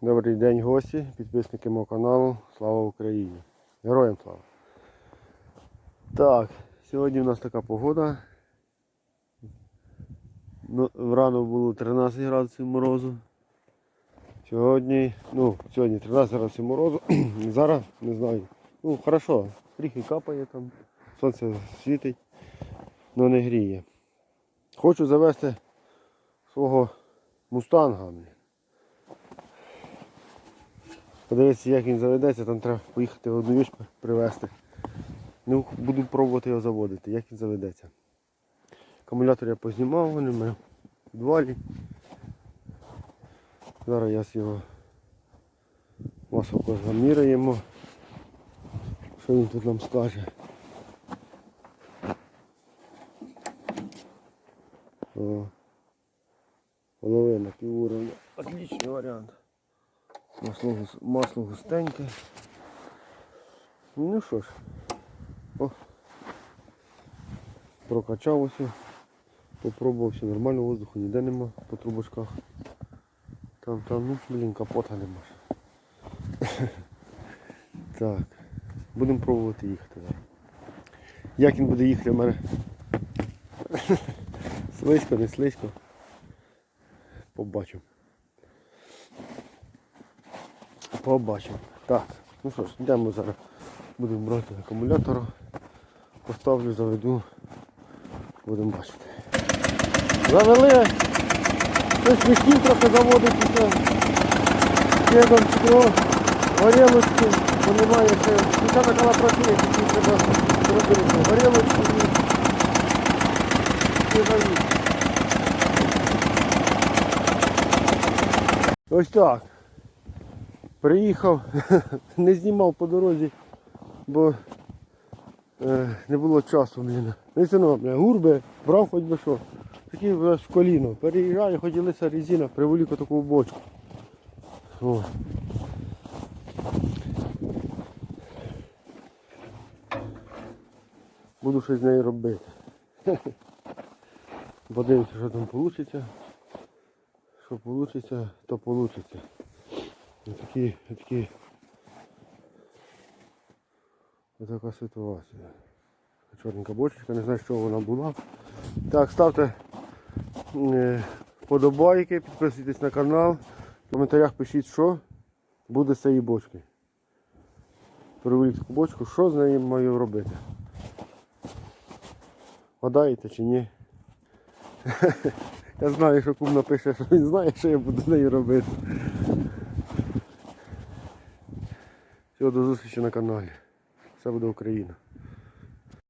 Добрий день, гості, підписники мого каналу. Слава Україні! Героям слава! Так, сьогодні у нас така погода. Ну, Рано було 13 градусів морозу. Сьогодні, ну, сьогодні 13 градусів морозу. Зараз не знаю. Ну, хорошо, трохи капає там, сонце світить, але не гріє. Хочу завести свого мустанга. Блін. Подивитися, як він заведеться, там треба поїхати одну віч привезти. Ну, буду пробувати його заводити, як він заведеться. Акумулятор я познімав, вони в підвалі. Зараз я з його масово заміряємо. Що він тут нам скаже. О, половина півуровня. Отличний варіант. Масло, масло густеньке. Ну що ж, о, прокачав усе, попробував все нормально, воздуху ніде нема по трубочках. Там, там, ну, блін, капота нема. так, будемо пробувати їхати. Як він буде їхати в мене? слизько, не слизько. Побачимо. Побачимо. Так, ну що ж, йдемо зараз. Будемо брати акумулятор. Поставлю, заведу. Будемо бачити. Завели. Щось вихів трохи заводитися. Дідом скло, горілочки, бо немає ще. Нічого така працює, тільки треба зробити. Горілочки і завіт. Ось так. Приїхав, не знімав по дорозі, бо е, не було часу, блін. Не сино, бля, гурби, брав хоч би що. Такі в коліно. Переїжджаю, лиса резина, приволік таку бочку. О. Буду щось з нею робити. Подивимося, що там вийде. Що вийде, то вийде. Такі, такі. Ось така ситуація. Чорненька бочечка, не знаю, що вона була. Так, ставте е, вподобайки, підписуйтесь на канал. В коментарях пишіть, що буде з цієї бочки. Переведіть таку бочку, що з нею маю робити. Гадаєте чи ні? Я знаю, що кум напише, що він знає, що я буду з нею робити. Всього до зустрічі на каналі. Все буде Україна.